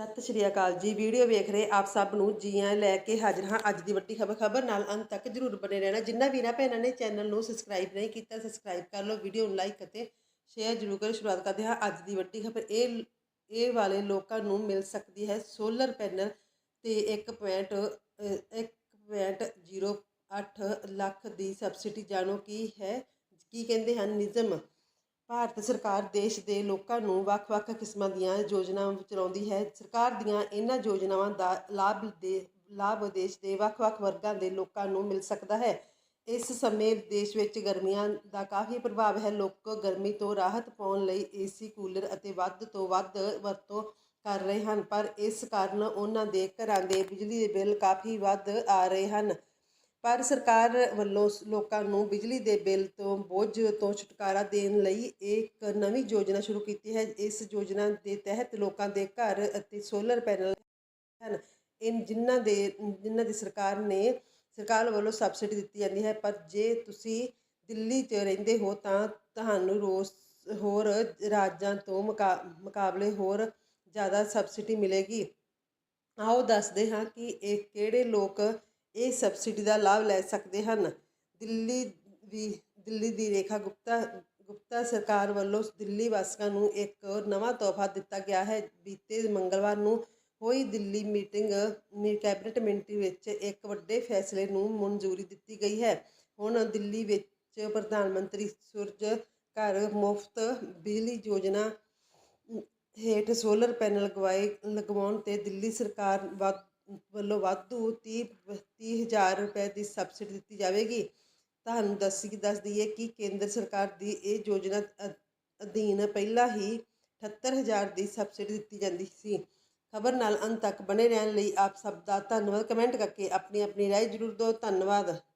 ਸਤਿ ਸ਼੍ਰੀ ਅਕਾਲ ਜੀ। ਵੀਡੀਓ ਵੇਖ ਰਹੇ ਆਪ ਸਭ ਨੂੰ ਜੀ ਆਇਆਂ ਲੈ ਕੇ ਹਾਜ਼ਰ ਹਾਂ ਅੱਜ ਦੀ ਵੱਡੀ ਖਬਰ। ਖਬਰ ਨਾਲ ਅੰਤ ਤੱਕ ਜਰੂਰ ਬਣੇ ਰਹਿਣਾ। ਜਿੰਨਾ ਵੀਰਾਂ ਭੈਣਾਂ ਨੇ ਚੈਨਲ ਨੂੰ ਸਬਸਕ੍ਰਾਈਬ ਨਹੀਂ ਕੀਤਾ ਸਬਸਕ੍ਰਾਈਬ ਕਰ ਲਓ, ਵੀਡੀਓ ਨੂੰ ਲਾਈਕ ਅਤੇ ਸ਼ੇਅਰ ਜਰੂਰ ਕਰੋ। ਸ਼ੁਰੂਆਤ ਕਰਦੇ ਹਾਂ ਅੱਜ ਦੀ ਵੱਡੀ ਖਬਰ। ਇਹ ਇਹ ਵਾਲੇ ਲੋਕਾਂ ਨੂੰ ਮਿਲ ਸਕਦੀ ਹੈ ਸੋਲਰ ਪੈਨਲ ਤੇ 1.1.08 ਲੱਖ ਦੀ ਸਬਸਿਡੀ ਜਾਣੋ ਕੀ ਹੈ, ਕੀ ਕਹਿੰਦੇ ਹਨ? ਨਿਯਮ ਭਾਰਤ ਸਰਕਾਰ ਦੇਸ਼ ਦੇ ਲੋਕਾਂ ਨੂੰ ਵੱਖ-ਵੱਖ ਕਿਸਮਾਂ ਦੀਆਂ ਯੋਜਨਾਵਾਂ ਚਲਾਉਂਦੀ ਹੈ। ਸਰਕਾਰ ਦੀਆਂ ਇਹਨਾਂ ਯੋਜਨਾਵਾਂ ਦਾ ਲਾਭ ਦੇ, ਲਾਭ ਦੇਸ਼ ਦੇ ਵੱਖ-ਵੱਖ ਵਰਗਾਂ ਦੇ ਲੋਕਾਂ ਨੂੰ ਮਿਲ ਸਕਦਾ ਹੈ। ਇਸ ਸਮੇਂ ਦੇਸ਼ ਵਿੱਚ ਗਰਮੀਆਂ ਦਾ ਕਾਫੀ ਪ੍ਰਭਾਵ ਹੈ। ਲੋਕ ਗਰਮੀ ਤੋਂ ਰਾਹਤ ਪਾਉਣ ਲਈ ਏਸੀ ਕੂਲਰ ਅਤੇ ਵੱਧ ਤੋਂ ਵੱਧ ਵਰਤੋਂ ਕਰ ਰਹੇ ਹਨ, ਪਰ ਇਸ ਕਾਰਨ ਉਹਨਾਂ ਦੇ ਘਰਾਂ ਦੇ ਬਿਜਲੀ ਦੇ ਬਿੱਲ ਕਾਫੀ ਵੱਧ ਆ ਰਹੇ ਹਨ। ਪਰ ਸਰਕਾਰ ਵੱਲੋਂ ਸ- ਲੋਕਾਂ ਨੂੰ ਬਿਜਲੀ ਦੇ ਬਿੱਲ ਤੋਂ ਬੋਝ ਤੋਂ ਛੁਟਕਾਰਾ ਦੇਣ ਲਈ ਇੱਕ ਨਵੀਂ ਯੋਜਨਾ ਸ਼ੁਰੂ ਕੀਤੀ ਹੈ। ਇਸ ਯੋਜਨਾ ਦੇ ਤਹਿਤ ਲੋਕਾਂ ਦੇ ਘਰ ਅਤੇ ਸੋਲਰ ਪੈਨਲ ਹਨ। ਇਨ ਜਿਨ੍ਹਾਂ ਦੇ, ਜਿਨ੍ਹਾਂ ਦੀ ਸਰਕਾਰ ਨੇ, ਸਰਕਾਰ ਵੱਲੋਂ ਸਬਸਿਡੀ ਦਿੱਤੀ ਜਾਂਦੀ ਹੈ। ਪਰ ਜੇ ਤੁਸੀਂ ਦਿੱਲੀ 'ਚ ਰਹਿੰਦੇ ਹੋ ਤਾਂ ਤੁਹਾਨੂੰ ਰੋਜ਼ ਹੋਰ ਰਾਜਾਂ ਤੋਂ ਮੁਕਾ, ਮੁਕਾਬਲੇ ਹੋਰ ਜ਼ਿਆਦਾ ਸਬਸਿਡੀ ਮਿਲੇਗੀ। ਆਓ ਦੱਸਦੇ ਹਾਂ ਕਿ ਇਹ ਕਿਹੜੇ ਲੋਕ ਇਹ ਸਬਸਿਡੀ ਦਾ ਲਾਭ ਲੈ ਸਕਦੇ ਹਨ। ਦਿੱਲੀ ਦੀ ਦਿੱਲੀ ਦੀ ਰੇਖਾ ਗੁਪਤਾ ਗੁਪਤਾ ਸਰਕਾਰ ਵੱਲੋਂ ਦਿੱਲੀ ਵਾਸੀਆਂ ਨੂੰ ਇੱਕ ਨਵਾਂ ਤੋਹਫਾ ਦਿੱਤਾ ਗਿਆ ਹੈ। ਬੀਤੇ ਮੰਗਲਵਾਰ ਨੂੰ ਹੋਈ ਦਿੱਲੀ ਮੀਟਿੰਗ, ਮੀ, ਕੈਬਨਿਟ ਮੀਟਿੰਗ ਵਿੱਚ ਇੱਕ ਵੱਡੇ ਫੈਸਲੇ ਨੂੰ ਮਨਜ਼ੂਰੀ ਦਿੱਤੀ ਗਈ ਹੈ। ਹੁਣ ਦਿੱਲੀ ਵਿੱਚ ਪ੍ਰਧਾਨ ਮੰਤਰੀ ਸੂਰਜ ਘਰ ਮੁਫਤ ਬਿਜਲੀ ਯੋਜਨਾ ਹੇਠ ਸੋਲਰ ਪੈਨਲ ਲਗਵਾਏ, ਲਗਵਾਉਣ ਤੇ ਦਿੱਲੀ ਸਰਕਾਰ ਵੱਧ ਵੱਲੋਂ ਵਾਧੂ 30 30000 ਰੁਪਏ ਦੀ ਸਬਸਿਡੀ ਦਿੱਤੀ ਜਾਵੇਗੀ। ਤੁਹਾਨੂੰ ਦੱਸੀ, ਦੱਸ ਦਈਏ ਕਿ ਕੇਂਦਰ ਸਰਕਾਰ ਦੀ ਇਹ ਯੋਜਨਾ ਅ- ਅਧੀਨ ਪਹਿਲਾਂ ਹੀ 78000 ਦੀ ਸਬਸਿਡੀ ਦਿੱਤੀ ਜਾਂਦੀ ਸੀ। ਖਬਰ ਨਾਲ ਅੰਤ ਤੱਕ ਬਣੇ ਰਹਿਣ ਲਈ ਆਪ ਸਭ ਦਾ ਧੰਨਵਾਦ। ਕਮੈਂਟ ਕਰਕੇ ਆਪਣੀ ਆਪਣੀ ਰਾਏ ਜ਼ਰੂਰ ਦਿਓ। ਧੰਨਵਾਦ।